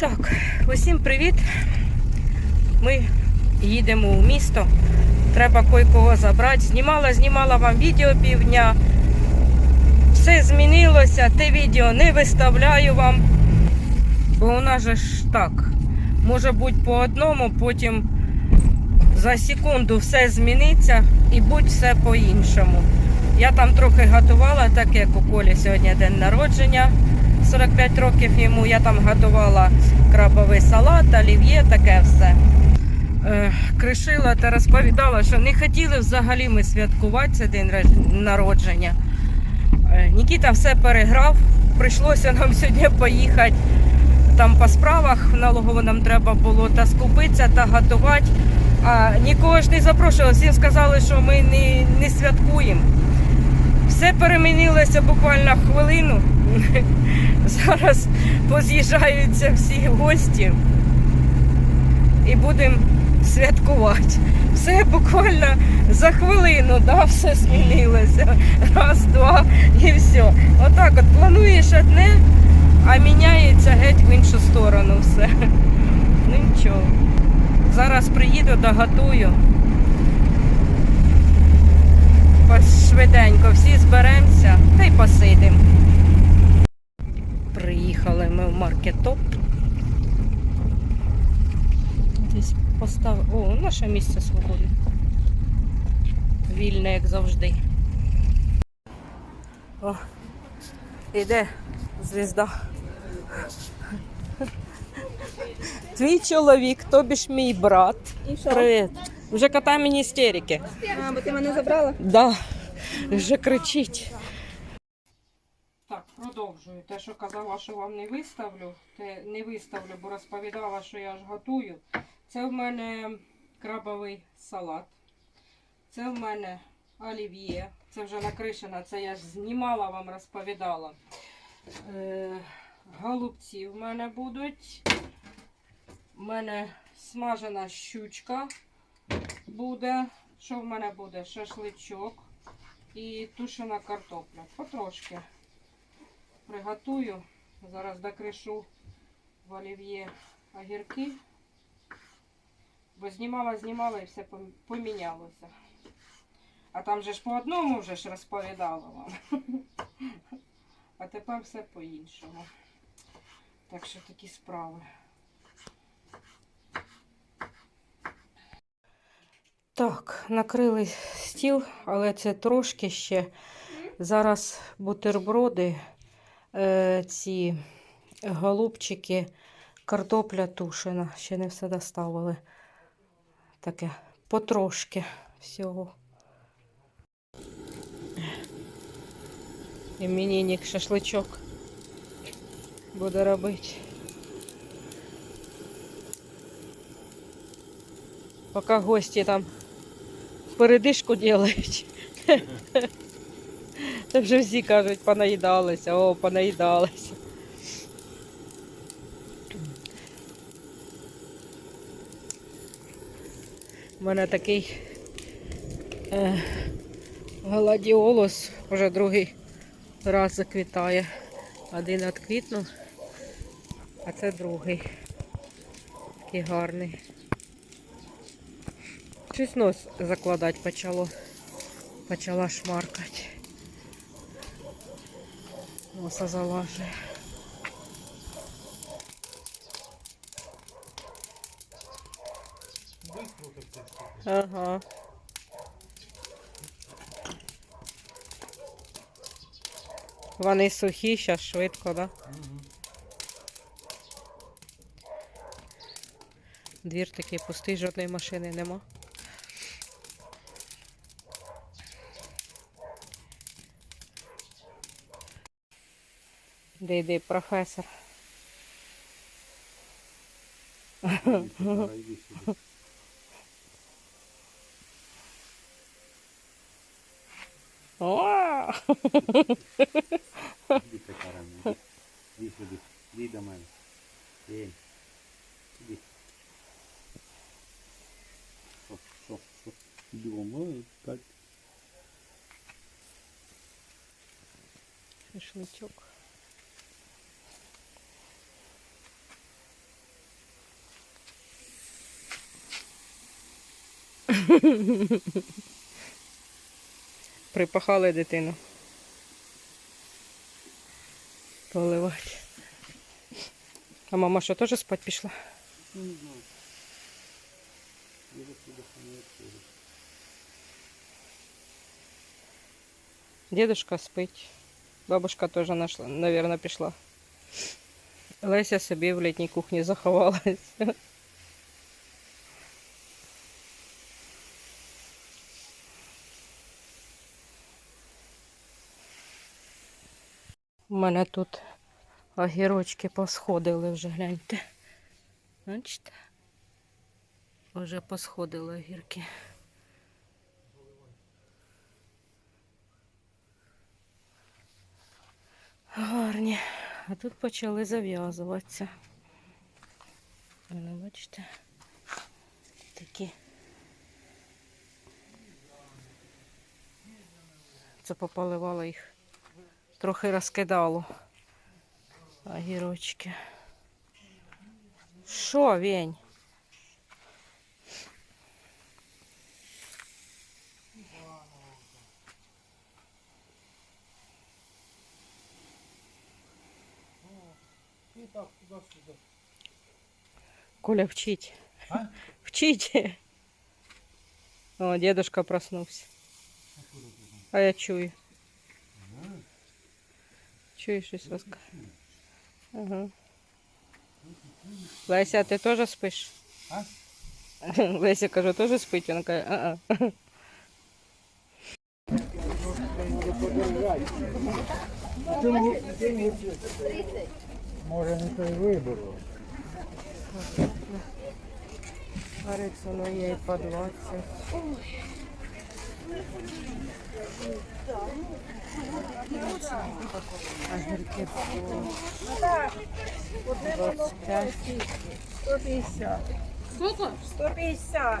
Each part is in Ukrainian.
Так, усім привіт. Ми їдемо у місто. Треба кое-кого забрати. Знімала, знімала вам відео півдня. Все змінилося, те відео не виставляю вам. Бо у нас же ж так. Може бути по одному, потім за секунду все зміниться і будь все по-іншому. Я там трохи готувала, так як у Колі сьогодні день народження. 45 років йому я там готувала крабовий салат, олів'є, таке все. Е, кришила та розповідала, що не хотіли взагалі ми святкувати цей день народження. Е, Нікіта все переграв. Прийшлося нам сьогодні поїхати там по справах в налогову нам треба було та скупитися та готувати. А нікого ж не запрошували. Всім сказали, що ми не, не святкуємо. Все перемінилося буквально хвилину. Зараз поз'їжджаються всі гості і будемо святкувати. Все буквально за хвилину, да, все змінилося. Раз, два і все. Отак от плануєш одне, а міняється геть в іншу сторону все. Ну нічого. Зараз приїду, доготую. Швиденько всі зберемося та й посидимо. Приїхали ми в маркетоп. Десь постав... О, наше місце свободне. Вільне, як завжди. О, іде звізда. Твій чоловік, тобі ж мій брат. І що? Привіт. Вже катає мені істерики. А, бо ти мене забрала? Да, вже кричить. Продовжую. Те, що казала, що вам не виставлю, те не виставлю, бо розповідала, що я ж готую. Це в мене крабовий салат. Це в мене олів'є. Це вже накришена, це я ж знімала, вам розповідала. Е, голубці в мене будуть. У мене смажена щучка буде. Що в мене буде? Шашличок і тушена картопля. Потрошки приготую. Зараз докришу в олів'є огірки. Бо знімала, знімала і все помінялося. А там же ж по одному вже ж розповідала вам. А тепер все по-іншому. Так що такі справи. Так, накрили стіл, але це трошки ще. Зараз бутерброди, ці голубчики, картопля тушена. Ще не все доставили. Таке потрошки всього. Іменинник шашличок буде робити. Поки гості там передишку делають. Та вже всі кажуть, понаїдалися, о, понаїдалися. У мене такий е, гладіолус вже другий раз заквітає. Один відквітнув, а це другий. Такий гарний. Щось нос закладати почало. Почала шмаркати. Носа залажує. Ага. Вони сухі, зараз швидко, да? Двір такий пустий, жодної машини нема. Де йди, професор. О! Діти карами. Іди сюди. Іди до мене. Іди. Іди. Що, що, що? Думаю, так. Шашличок. Припахали дитину. Поливати. А мама що, теж спать пішла? Дедушка спить. Бабушка теж нашла, наверное, пішла. Леся собі в літній кухні заховалась. Мене тут огірочки посходили вже, гляньте. Бачите? Вже посходили огірки. Гарні. А тут почали зав'язуватися. Ну, бачите, такі. Це попаливало їх. Трохи розкидало. Огірочки. Що, Вень? Коля, вчить. А? Вчить. О, дедушка проснувся. А я чую. Чую щось розка. Ага. Леся, ти теж спиш? А? Леся каже, теж спить. Вона каже, а-а. Може не той вибор. Гариться, ну є і по 20. Огірки по 25. 150. Сколько? 150.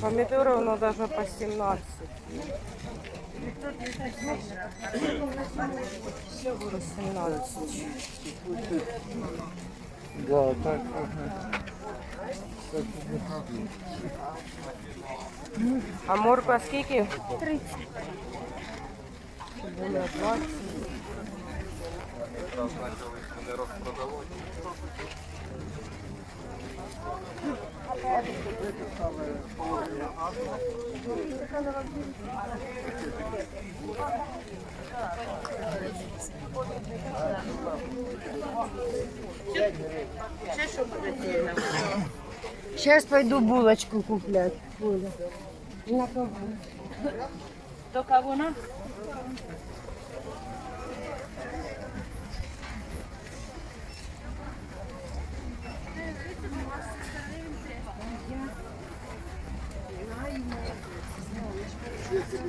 Помидоры ну даже по 17. По 17. Да, так. А морква скільки? 30. Цибуля 20. Сейчас пойду булочку куплять. Оля. На кого? До кого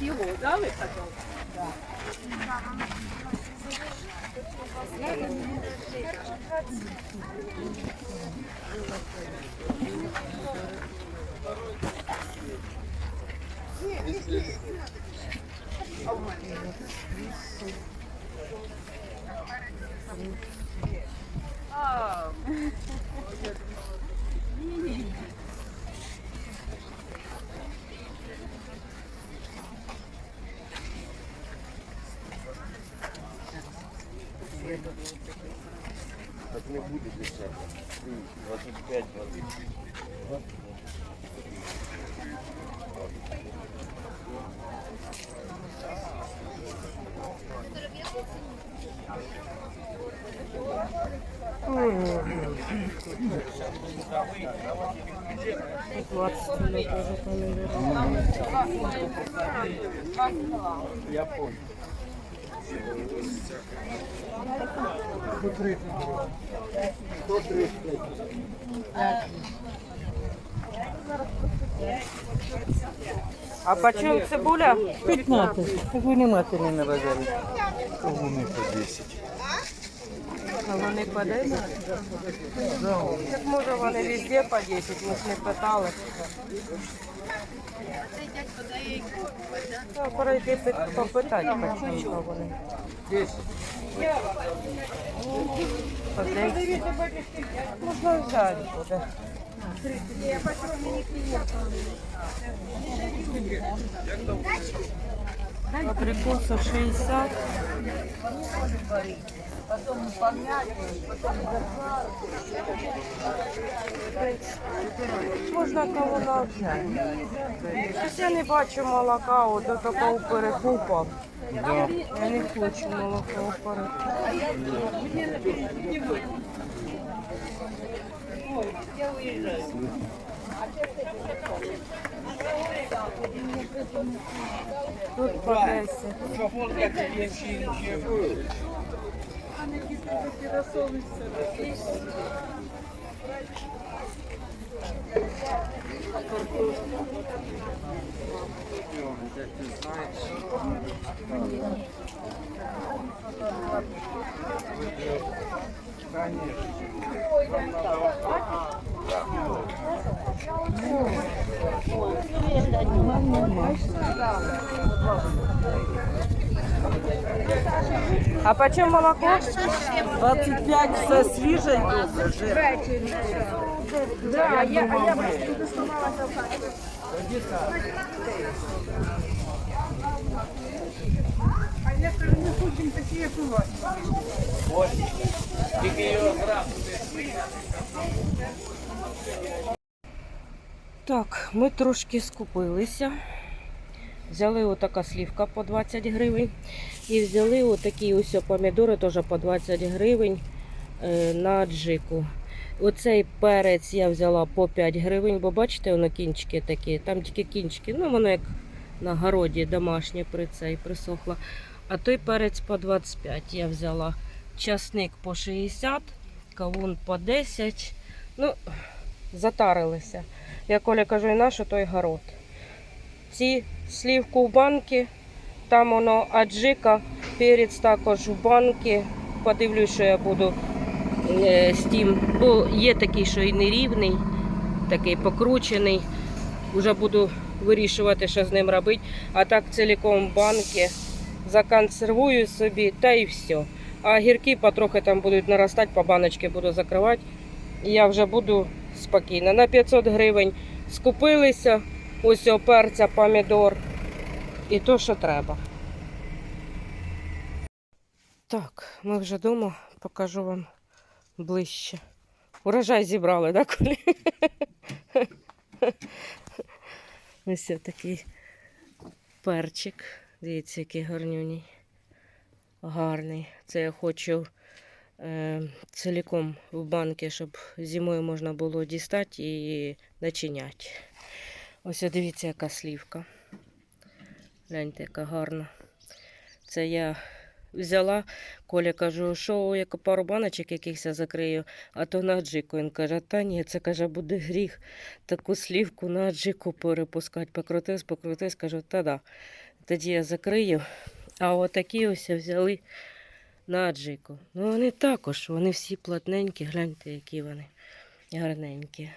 Його, да, ви казали? Так не буде дешевле. 25 води. Я понял. А почем цибуля? 15. Так ви не на по 10. А вони по 10? Так може вони везде по 10, ми ж не питали. Треба перейти пи- попитати, по чому вони. По 10. Можна взяти буде. Абрикоса 60. Можна кавуна взяти. Щось я не бачу молока, от до такого перекупа. Я не хочу молока у перекупа. Тут по 10. Конечно. А почем молоко? 25 все свіже і добре. Так, ми трошки скупилися. Взяли отака слівка по 20 гривень. І взяли отакі ось помідори теж по 20 гривень е, на джику. Оцей перець я взяла по 5 гривень, бо бачите, воно кінчики такі, там тільки кінчики, ну воно як на городі домашнє при цей присохло. А той перець по 25 я взяла. Часник по 60, кавун по 10. Ну, затарилися. Я Коля кажу, і нащо той город. Ці слівку в банки, там воно аджика, перець також в банки. Подивлюсь, що я буду е, з тим. Бо є такий, що і нерівний, такий покручений. Уже буду вирішувати, що з ним робити. А так цілком банки законсервую собі та і все. А гірки потрохи там будуть наростати, по баночці буду закривати. І я вже буду спокійно. На 500 гривень скупилися. Ось о, перця, помідор. І то, що треба. Так, ми вже вдома, покажу вам ближче. Урожай зібрали, так? Ось такий перчик. Дивіться, який гарнюній. Гарний. Це я хочу е, цілком в банки, щоб зимою можна було дістати і начиняти. Ось дивіться, яка слівка. Гляньте, яка гарна. Це я взяла, Коля кажу, що я пару баночок якихось закрию, а то на аджику. Він каже, та ні, це каже, буде гріх таку слівку на аджику перепускати. Покрутись, покрутись, кажу, та да. Тоді я закрию. А отакі ось взяли на аджику. Ну вони також, вони всі плотненькі, гляньте, які вони гарненькі.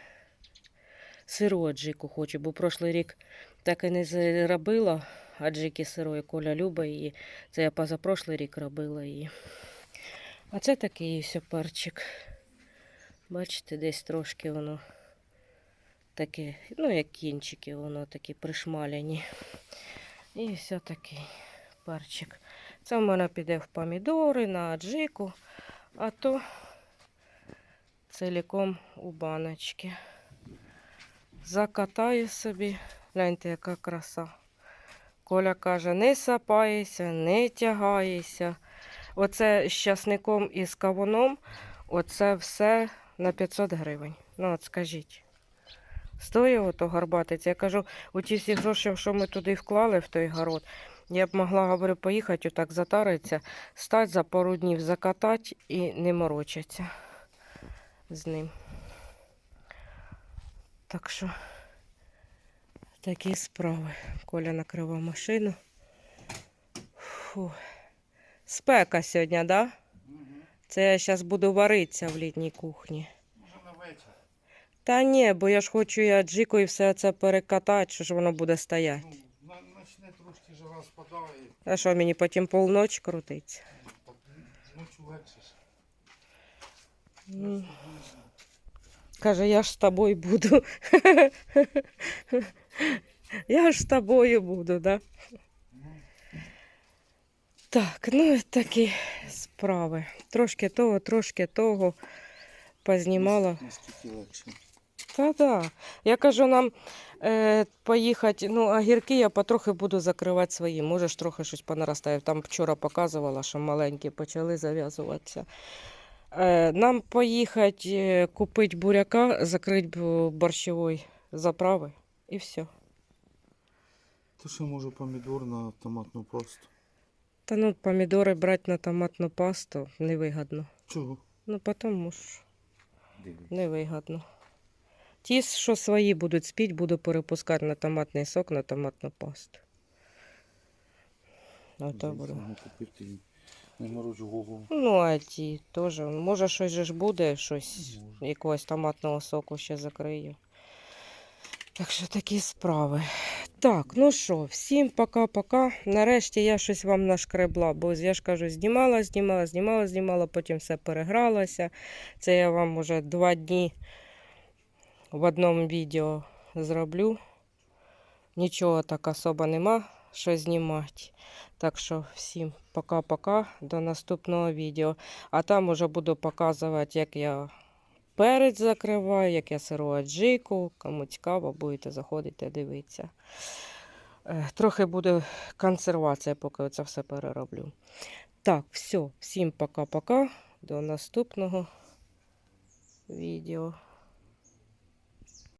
Сиру аджику хочу, бо прошлий рік так і не заробила аджики сирої, Коля любить її. Це я позапрошлий рік робила її. А це такий ось перчик. Бачите, десь трошки воно таке, ну, як кінчики, воно такі пришмаляні. І все такий перчик. Це в мене піде в помідори, на аджику, а то ціліком у баночки. Закатаю собі. Гляньте, яка краса. Коля каже, не сапаєшся, не тягаєшся. Оце з часником і з кавуном, оце все на 500 гривень. Ну, от скажіть. Стоїть ото горбатець. Я кажу, у ті всі гроші, що ми туди вклали в той город, я б могла, говорю, поїхати отак затаритися, стати за пару днів закатати і не морочитися з ним. Так що такі справи. Коля накривав машину. Фу. Спека сьогодні, так? Да? Це я зараз буду варитися в літній кухні. Може на вечір. Та ні, бо я ж хочу і аджику і все це перекатати, що ж воно буде стояти. Ну, на- трошки жара спадає, А що мені потім полночі крутиться? ночі легше ж. Ну, Каже, я ж з тобою буду. я ж з тобою буду, да? Так, ну і такі справи. Трошки того, трошки того познімала. Та да. Я кажу нам е, поїхати, ну, огірки я потрохи буду закривати свої. Може ж трохи щось понаростає. Там вчора показувала, що маленькі почали зав'язуватися. Е, нам поїхати е, купити буряка, закрити борщової заправи і все. То що може помідор на томатну пасту? Та ну помідори брати на томатну пасту невигідно. Чого? Ну, тому що невигідно. Ті, що свої будуть спіть, буду перепускати на томатний сок, на томатну пасту. Ото буду. Не морочу голову. Ну, а ті теж. Може, щось же ж буде, щось, якогось томатного соку ще закрию. Так що такі справи. Так, ну що, всім пока-пока. Нарешті я щось вам нашкребла, бо я ж кажу, знімала, знімала, знімала, знімала, потім все перегралося. Це я вам уже два дні в одному відео зроблю. Нічого так особо нема, що знімати. Так що всім пока-пока, до наступного відео. А там уже буду показувати, як я перець закриваю, як я сиру аджику. Кому цікаво, будете заходити дивитися. Е, Трохи буде консервація, поки це все перероблю. Так, все, всім пока-пока. До наступного відео.